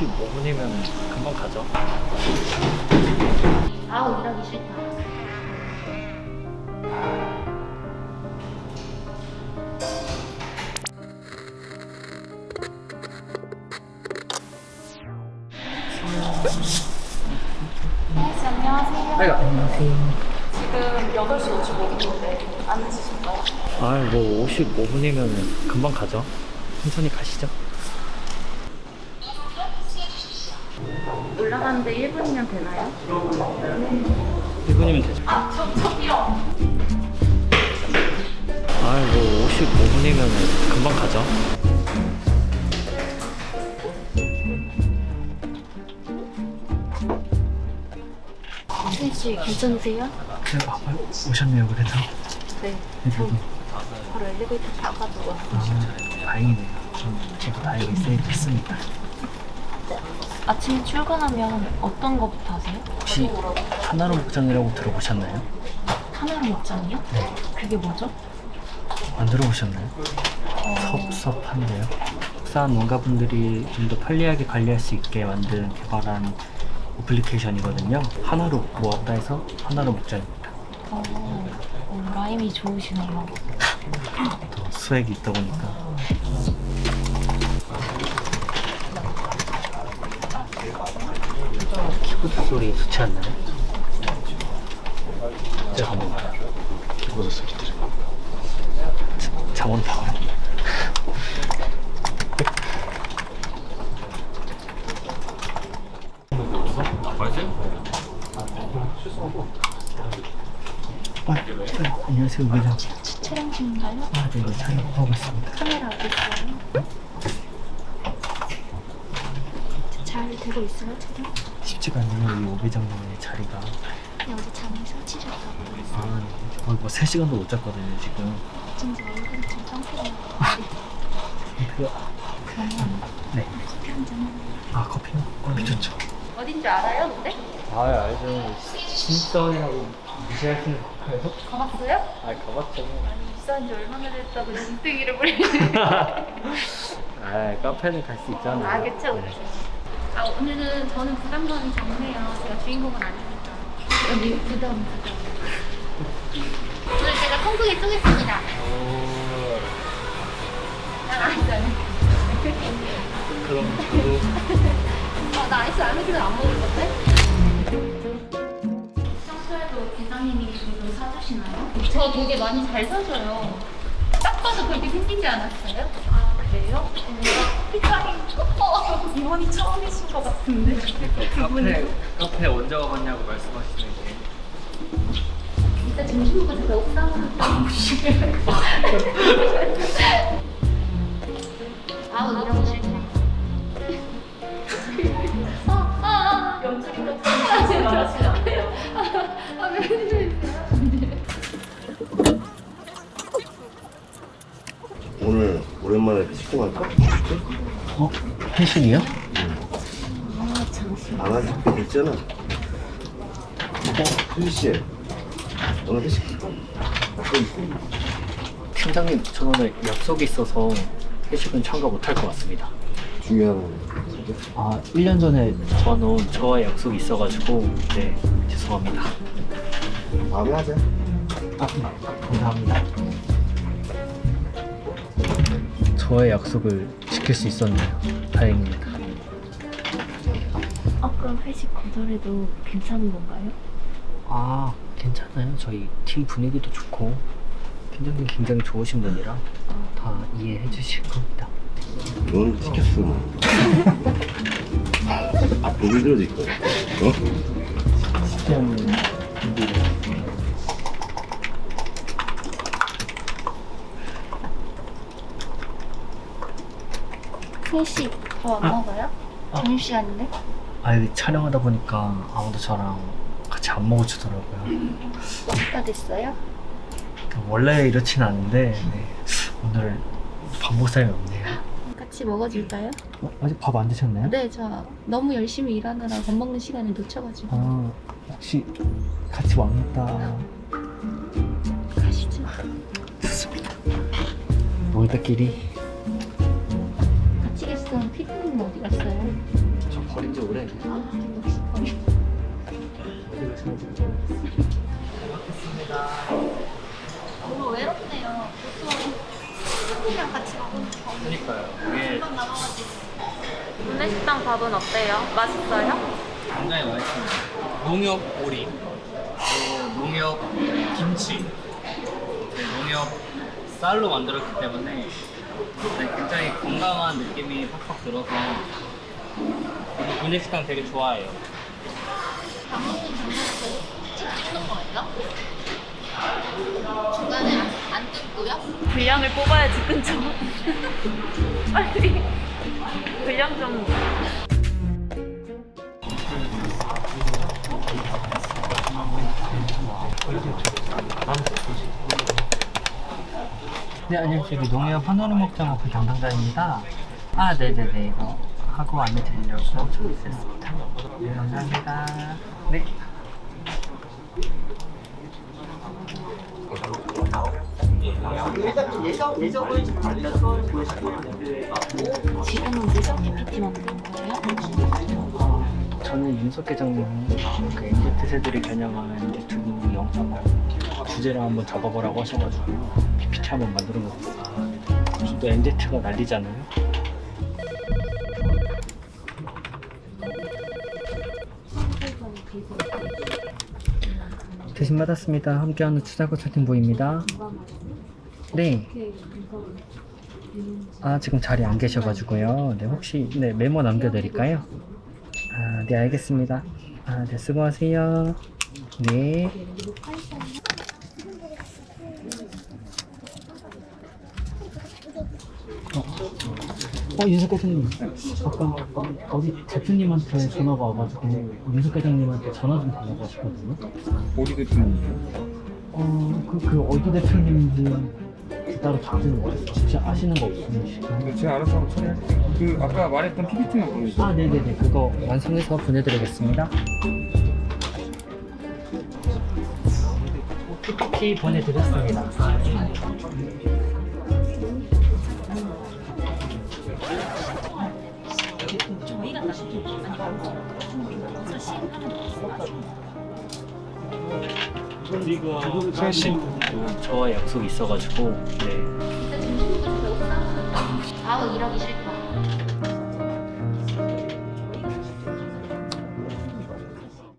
55분이면 금방 가죠. 아우 일하기 싫다. 네, 안녕하세요. 아이고, 안녕하세요. 지금 8시 55분인데 안 늦으실까요? 아, 뭐 55분이면 금방 가죠. 천천히 가시죠. 올라가는데 1분이면 되나요? 1분이면 되죠. 아, 저, 저기요. 아, 뭐 55분이면 금방 가죠. 씨 괜찮으세요? 네, 아, 오셨네요, 그래도. 네. 저 바로 엘리베이터 타가지고 왔어요. 아, 다행이네요. 좀 저도 다 여기 세입했습니다. 아침에 출근하면 어떤 거부터 하세요? 혹시 하나로 목장이라고 들어보셨나요? 하나로 먹잖아요? 네. 그게 뭐죠? 안 들어보셨나요? 섭섭한데요. 국산 농가분들이 좀 더 편리하게 관리할 수 있게 만든 개발한 어플리케이션이거든요. 하나로 모았다 해서 하나로 목장입니다. 어, 어, 라임이 좋으시네요. 또 수액이 있다 보니까 소리 좋지 않나요? 한번 키보드 소리 들을 잠 온다고요? 아, 네, 안녕하세요, 회장. 촬영 중인가요? 아, 네, 네, 촬영하고 있습니다. 카메라 어디 있어요? 잘 되고 있어요, 촬영? 쉽지가 않네요, 이 오배장님의 자리가. 네, 어제 잠을 설치셨다고 아, 네. 거의 뭐 3시간도 못 잤거든요, 지금. 어쩐지 얼굴이 좀. 그, 그러면 네. 커피 한잔 해요. 아, 커피요? 커피 좋죠. 어딘지 알아요, 근데? 아, 알죠. 신선이라고 무시하시는 건가요? 가봤어요? 아, 가봤죠. 아니, 입사한 지 얼마나 됐다고 눈뜨기를 부리시네. 아, 카페는 갈 수 있잖아요. 아, 그쵸, 그쵸. 아, 오늘은 저는 부담감이 적네요. 제가 주인공은 아니니까. 여기 부담, 부담. 오늘 제가 통크게 쏘겠습니다. 오, 난 아이스 안 해. 그럼 저도 어, 나 아이스 안 해도 안 먹을 건데? 평소에도 기사님이 종종 사주시나요? 저 되게 많이 잘 사줘요. 딱 봐도 그렇게 생기지 않았어요? 아, 뭔가 피카링 어, 이번이 처음이신 것 같은데. 카페, 카페 언제 와봤냐고 말씀하시는 게. 이따 점심 먹고 제가 옥상으로 오늘 오랜만에 식구 갈까? 어? 회식이요? 아, 잠시만 안 하실 때 됐잖아. 어, 수지 씨. 오늘 회식? 팀장님, 저 오늘 약속이 있어서 회식은 참가 못할 것 같습니다. 중요한 거. 아, 1년 전에 저는 저와의 약속이 있어가지고, 네, 죄송합니다. 다음에 하자. 아, 감사합니다. 저의 약속을 지킬 수 있었네요. 다행입니다. 아까 회식 거절해도 괜찮은 건가요? 아, 괜찮아요. 저희 팀 분위기도 좋고, 팀장님 굉장히 좋으신 분이라 다 이해해 주실 겁니다. 넌 시켰어. 뭐. 아, 보기 들어질 거야. 어? 팀장님 회식 더 안 아. 먹어요? 아. 점심시간인데? 아, 여기 촬영하다 보니까 아무도 저랑 같이 안 먹어주더라고요. 어디가 됐어요? 원래 이렇진 않은데, 네. 오늘 밥 먹을 사람이 없네요. 같이 먹어줄까요? 어, 아직 밥 안 드셨나요? 네, 저 너무 열심히 일하느라 밥 먹는 시간을 놓쳐가지고 아, 혹시 같이 왕따 가시죠. 때끼리 구내식당 밥은 어때요? 맛있어요? 굉장히 맛있습니다. 농협 오리, 그리고 농협 김치, 농협 쌀로 만들었기 때문에 네, 굉장히 건강한 느낌이 팍팍 들어서 저도 구내식당 되게 좋아해요. 밥 먹는 장면을 쭉 찍는 거예요? 중간에 안, 안 뜯고요? 분량을 뽑아야지 끊죠. 빨리 분량 좀. 네, 안녕하세요. 여기 농협 먹자 오픈 담당자입니다. 아, 네네네. 이거 하고 안내 드리려고 전화드렸습니다. 네, 감사합니다. 네. 지금은 무슨 PPT 만드는 거예요? 저는 윤석 계장님 그 MZ 세대를 겨냥한 MZ2 영상 주제를 한번 적어보라고 하셔가지고 PPT 한번 만들어 보겠습니다. 요즘 또 MZ가 난리잖아요. 대신 받았습니다. 함께하는 추사고 사진부입니다. 네. 아 지금 자리에 안 계셔가지고요. 네 혹시 네 메모 남겨드릴까요? 아, 네, 알겠습니다. 아, 네, 수고하세요. 네. 어, 어 윤석 회장님. 아까 어디 대표님한테 전화가 와가지고 윤석 회장님한테 전화 좀 달라고 하시거든요. 어디 대표님이요? 어, 그, 그 어디 대표님인지 따로 답변을 혹시 아시는 거 없으실까요? 근데 제가 알아서 한번 처리할게요. 그 아까 말했던 PPT만 보내주세요. 아, 네네네. 그거 완성해서 보내드리겠습니다. PPT 보내드렸습니다. 저희가 다시 아니 시행하는 거 최신 저와 약속이 있어가지고 네. 아우 일하기 싫다.